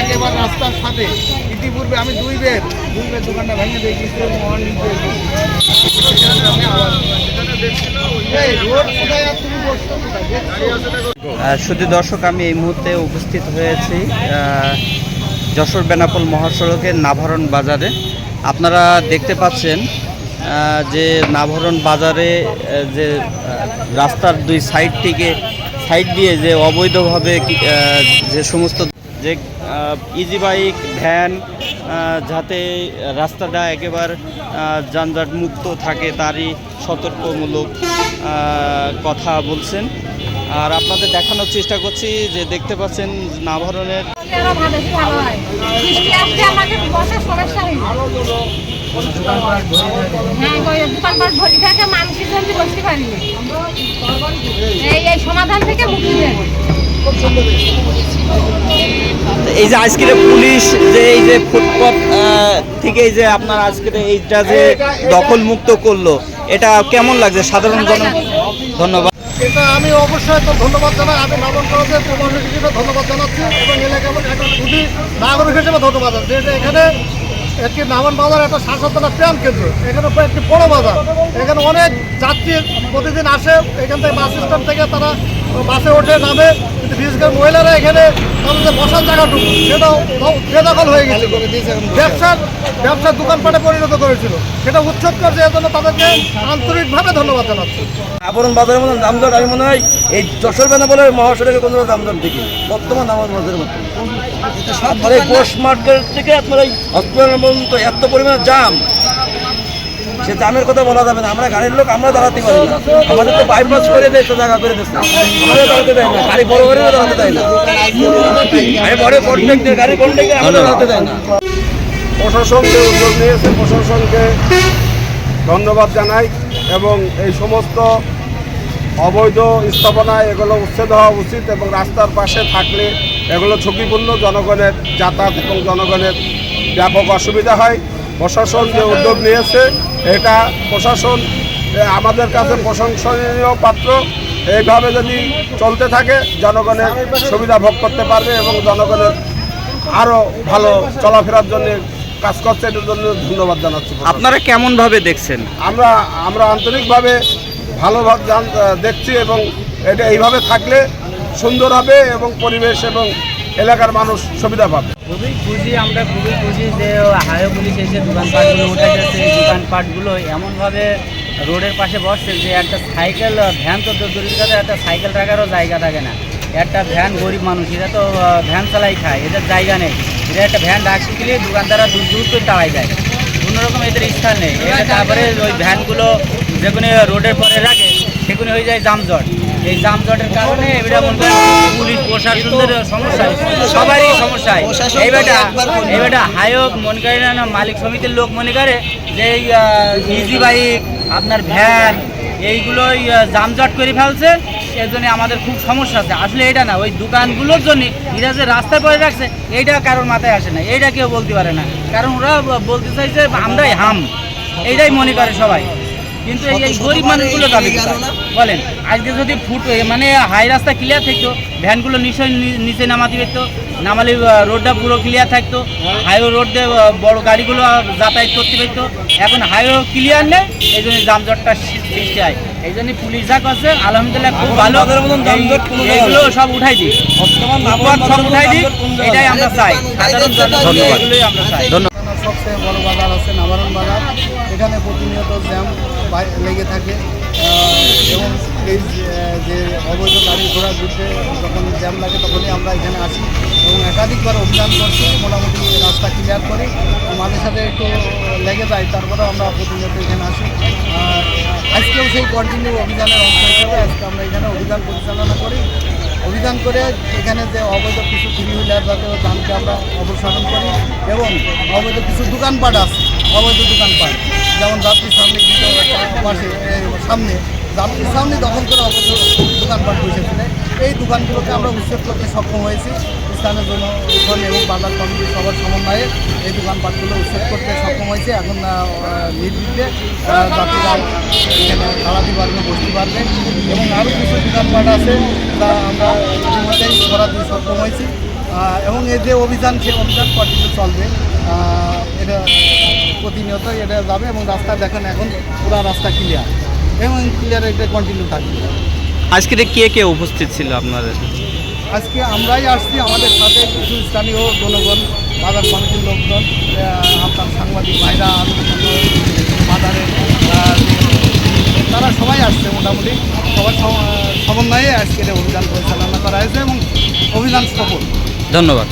একেবারে রাস্তার সাথে। ইতিপূর্বে আমি দুই বের। দুই বের দোকানটা ভেঙে শুধু দর্শক, আমি এই মুহূর্তে উপস্থিত হয়েছি যশোর বেনাপোল মহাসড়কের নাভারণ বাজারে। আপনারা দেখতে পাচ্ছেন যে নাভারণ বাজারে যে রাস্তার দুই সাইড থেকে সাইড দিয়ে যে অবৈধভাবে যে সমস্ত যে ইজি বাইক ভ্যান যাতে রাস্তাটা একেবারে যানজট মুক্ত থাকে তারই সতর্কমূলক কথা বলছেন। আর আপনাদের দেখানোর চেষ্টা করছি যে দেখতে পাচ্ছেন নাভারণের সমাধান থেকে মুক্তি এই যে আজকের পুলিশ, যে এই যে ফুটপাথ থেকে যে আপনার আজকের এইটা যে দখল মুক্ত করল, এটা কেমন লাগছে? সাধারণ জন ধন্যবাদ। এটা আমি অবশ্যই তো ধন্যবাদ জানাই। আমি নবম কলেজের প্রশাসক হিসেবে ধন্যবাদ জানাচ্ছি এবং এলাকার একটা খুবই নাগরিক হিসেবে ধন্যবাদ জানাচ্ছি। এটা এখানে একটি নামান বাজার একটা শাসনতলা প্রাণ কেন্দ্র, এখানে একটি বড় বাজার। এখানে অনেক যাত্রী প্রতিদিন আসে। এখান থেকে বাস স্ট্যান্ড থেকে তারা বাসে ওঠে নামে কিন্তু বিশেষ করে মহিলারা এখানে তাদের বসার জায়গাটুকু সেটাও বেদখল হয়ে গেছে। ব্যবসার ব্যবসার দোকানপাটে পরিণত করেছিল। সেটা উচ্ছেদ করছে এর জন্য তাদেরকে আন্তরিকভাবে ধন্যবাদ জানাচ্ছি। আবরণ বাজারের মতন দামদর আমি মনে হয় এই যশোর বেনাপোলে মহাসড়কে কোনো দামদর দেখি বর্তমান আমার বাজারের মতো। আপনার এই পোস্ট মার্কেট থেকে আপনার এই হসপিটাল পর্যন্ত এত পরিমাণে জাম সে জামের কথা বলা যাবে না। আমরা গাড়ির লোক আমরা দাঁড়াতে পারি না। আমাদের তো বাইপাস করে দেয় তো জায়গা করে দিচ্ছে আমাদের দাঁড়াতে দেয় না। গাড়ি বড় করে দাঁড়াতে দেয় না। গাড়ি বড় কন্ট্রাক্টের গাড়ি কন্ট্রাক্টে আমাদের দাঁড়াতে দেয় না। প্রশাসন যে উদ্যোগ নিয়েছে প্রশাসনকে ধন্যবাদ জানাই এবং এই সমস্ত অবৈধ স্থাপনা এগুলো উচ্ছেদ হওয়া উচিত এবং রাস্তার পাশে থাকলে এগুলো ঝুঁকিপূর্ণ জনগণের যাতায়াত এবং জনগণের ব্যাপক অসুবিধা হয়। প্রশাসন যে উদ্যোগ নিয়েছে এটা প্রশাসন আমাদের কাছে প্রশংসনীয় পাত্র। এইভাবে যদি চলতে থাকে জনগণের সুবিধা ভোগ করতে পারবে এবং জনগণের আরও ভালো চলাফেরার জন্য কাজ করছে এটার জন্য ধন্যবাদ জানাচ্ছি। আপনারা কেমনভাবে দেখছেন? আমরা আমরা আন্তরিকভাবে ভালোভাবে দেখছি এবং এটা এইভাবে থাকলে সুন্দর হবে এবং পরিবেশ এবং এলাকার মানুষ সুবিধা পাবে। খুবই খুশি, আমরা খুবই খুশি যে হাইওয়ে পুলিশ এসে দোকানপাটগুলো উঠে গেছে। এই দোকানপাটগুলো এমনভাবে রোডের পাশে বসছে যে একটা সাইকেল, ভ্যান তো দূরের কথা একটা সাইকেল রাখারও জায়গা থাকে না। একটা ভ্যান গরিব মানুষ, এরা তো ভ্যান চালাই খায়, এদের জায়গা নেই। এরা একটা ভ্যান রাখতে গেলে দোকানদাররা দূর দূর করে তাড়াই দেয়। কোনোরকম এদের স্থান নেই। তারপরে ওই ভ্যানগুলো যেগুলো রোডের পরে রাখে, সেগুলো হয়ে যায় জামজট এই জামজটের কারণে এবারে মনে পুলিশ প্রশাসনদের সমস্যা। সবারই সমস্যা। এই বেটা এই বেটা হায়ক মনে করে না মালিক সমিতির লোক মনে করে যে ইজি বাইক আপনার ভ্যান এইগুলোই জামজট করে ফেলছে। এর জন্য আমাদের খুব সমস্যা আছে। আসলে এটা না ওই দোকানগুলোর জন্য এরা যে রাস্তায় পরে রাখছে এইটা কারোর মাথায় আসে না। এইটা কেউ বলতে পারে না। কারণ ওরা বলতে চাইছে আমরাই হাম। এইটাই মনে করে সবাই। কিন্তু এই এই গরিব মানুষগুলো যাবে? বলেন আজকে যদি ফুট মানে হাই রাস্তা ক্লিয়ার থাকতো ভ্যানগুলো নিচে নিচে নামাতে পারতো নামালে রোডটা পুরো ক্লিয়ার থাকতো হাইওয়ে রোড দিয়ে বড় গাড়িগুলো যাতায়াত করতে পারতো। এখন হাইওয়ে ক্লিয়ার নেই এই জন্য যানজটটা সৃষ্টি হয়। এই জন্য পুলিশ যা করছে আলহামদুলিল্লাহ খুব ভালো। এগুলো সব উঠাই দিই। বর্তমান সব উঠাই দিই এটাই আমরা চাই। সাধারণ জনগণ। এগুলোই আমরা চাই। ধন্যবাদ। সবচেয়ে বড় বাজার আছে নাভারণ বাজার। এখানে প্রতিনিয়ত জ্যাম লেগে থাকে। এবং এই যে- অবৈধ গাড়ি ঘোড়ার বিরুদ্ধে যখন জ্যাম লাগে তখনই আমরা এখানে আসি এবং একাধিকবার অভিযান করছি মোটামুটি রাস্তা ক্লিয়ার করি। মাঝে সাথে একটু লেগে যায় তারপরে আমরা প্রতিনিয়ত এখানে আসি। আজকেও সেই কন্টিনিউ অভিযানের অংশ হিসেবে আজকে আমরা এখানে অভিযান পরিচালনা করি। অভিযান করে এখানে যে অবৈধ কিছু থ্রি হুইলার যানকে আমরা অপসারণ করি এবং অবৈধ কিছু দোকানপাট আছে। অবৈধ দোকান দোকানপাট যেমন যাত্রীর সামনে পাশে সামনে। যাত্রীর সামনে দখল করে অবৈধ দোকানপাট বসেছিল এই দোকানগুলোকে আমরা উচ্ছেদ করতে সক্ষম হয়েছি। স্থানীয় জনগণ এবং বাজার কমিটি সবার সমন্বয়ে এই দোকানপাটগুলো উচ্ছেদ করতে সক্ষম হয়েছে। এখন নির্বিঘ্নে যাত্রীরা দাঁড়াতে পারবে বসতে পারবে। এবং আরও কিছু দোকানপাট আছে তা আমরা ইতিমধ্যেই করাতে সক্ষম হয়েছি। এবং এই যে অভিযান সে অভিযান কন্টিনিউ চলবে। এটা প্রতিনিয়ত এটা যাবে এবং রাস্তা দেখেন এখন পুরো রাস্তা ক্লিয়ার এবং ক্লিয়ার এটা কন্টিনিউ থাকবে। আজকে কে কে উপস্থিত ছিল আপনাদের? আজকে আমরাই আসছি আমাদের সাথে কিছু স্থানীয় জনগণ বাজার কমিটির লোকজন আপনার সাংবাদিক ভাইরা বাজারের তারা সবাই আসছে মোটামুটি। সবার সমন্বয়ে আজকের এই অভিযান পরিচালনা করা হয়েছে এবং অভিযান সফল। ধন্যবাদ।